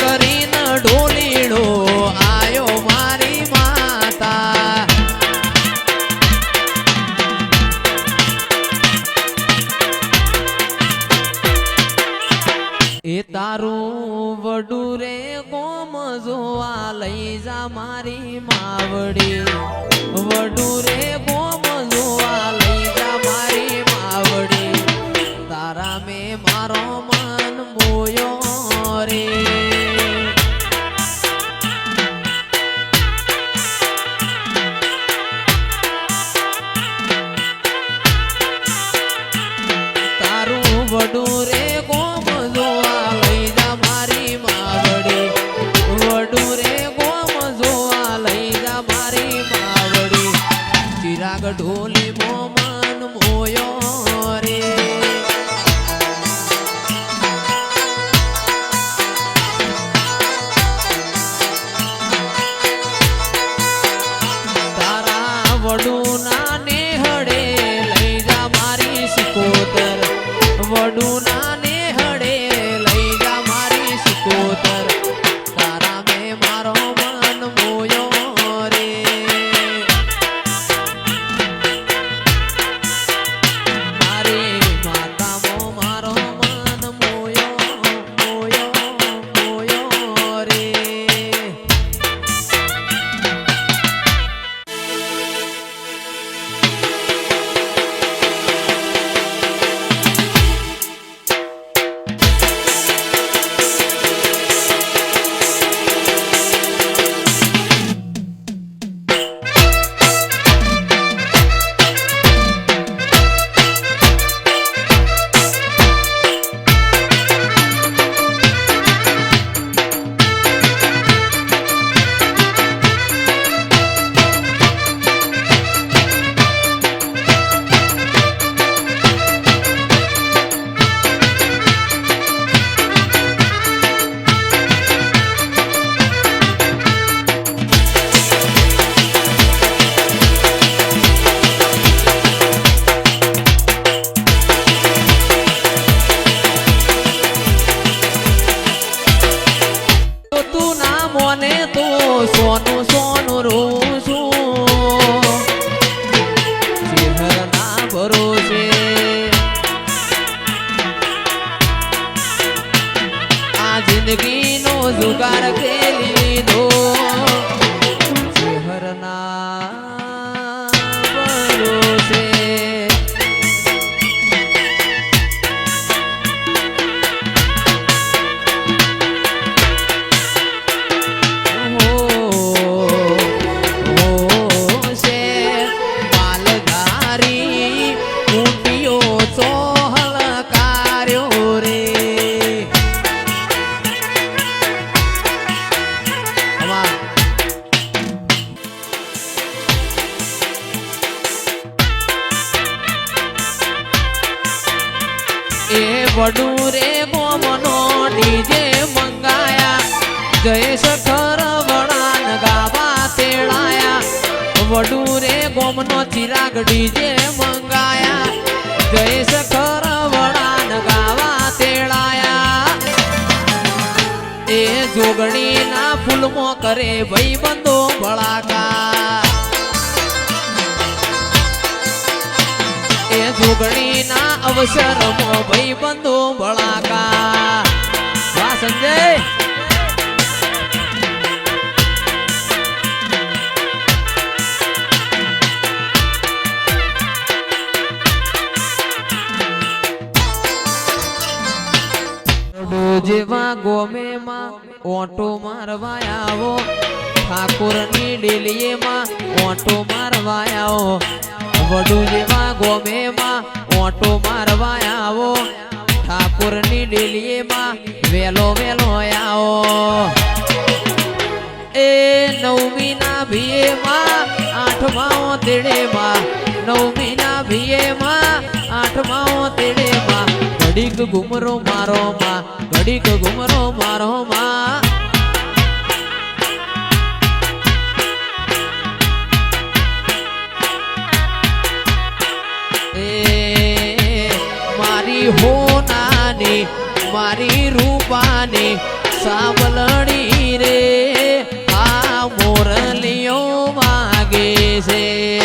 કરીને ઢોલીડો આયો મારી માતા. એ તારું વડું રે ગોમ જોવા લઈ જા મારી માવડી. વડું રે ગોમ જોવા લઈ જા મારી માવડી. તારા મે મારો મન મોયો રે. ચિરાગ ઢોલી મોમન મોયો રે. તારા વડું ના ઊંટિયો ચોહલ કાર્યો રે એ વડું રે ગોમનો ડીજે મંગાયા. જયેશ ખર વડાન ગાવા તેડાયા. વડું રે ચિરાગ ડીજે મંગાયા. એ જોગણીના ફૂલમાં કરે ભાઈ બંધો ભળાકા એ જોગણીના અવસરમાં ભાઈ બંધો ભળાકા વાહ સંજય ઓટો મારવા આવો ઠાકોરની ડેલીએમાં ઓટો મારવા આવો વડુ જેવા ગોમે માં ઓટો મારવા આવો ઠાકોરની ડેલીએમાં વેલો વેલો આવો. એ નવમીના તેડે માં નવમી ના ભીએ માં આઠમા તેડે માં ઘડીક ઘુમરો મારો માં ઘડીક ઘુમરો મારો માં. મારી હોનાની મારી રૂપાની સાંભળણી રે. આ મોરલીઓ માગે છે.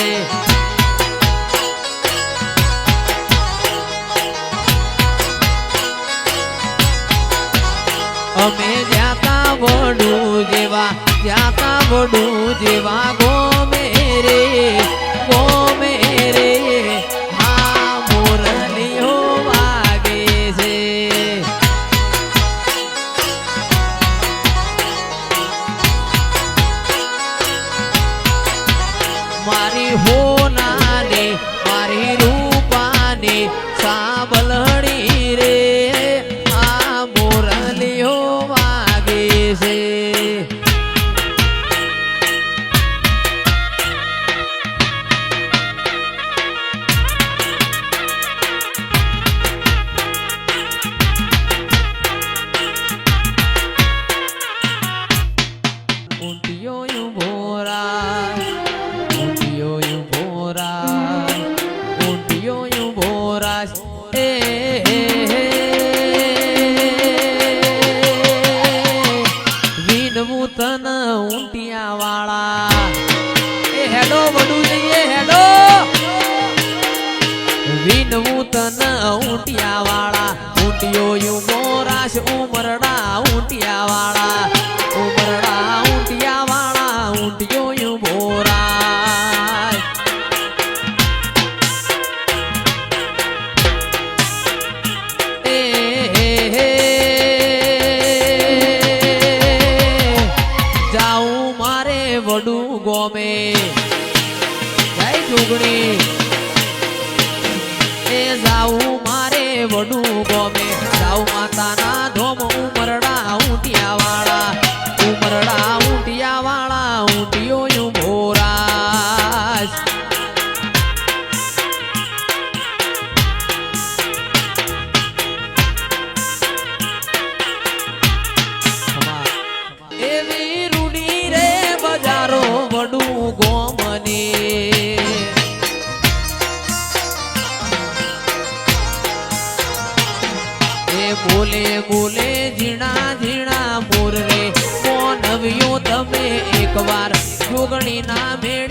જાતા વડું જેવા જ્યાં વડું જેવા ગોમે રે ગોમે રે. આ મારી હોનાની ઊંટિયો ભોરા ઊંટિયો ભોરા ઊંટિયો ભોરા એ વિનવું તન ઊંટિયા વાળા એ હેડો વડું જઈએ હેડો. વિનવું તન ઊંટિયા ઉમરડા ઊંટિયા વાળા જાઉં મારે વડું ગમે. જાઉં માતાના ધોમ જોગણી ના મેળે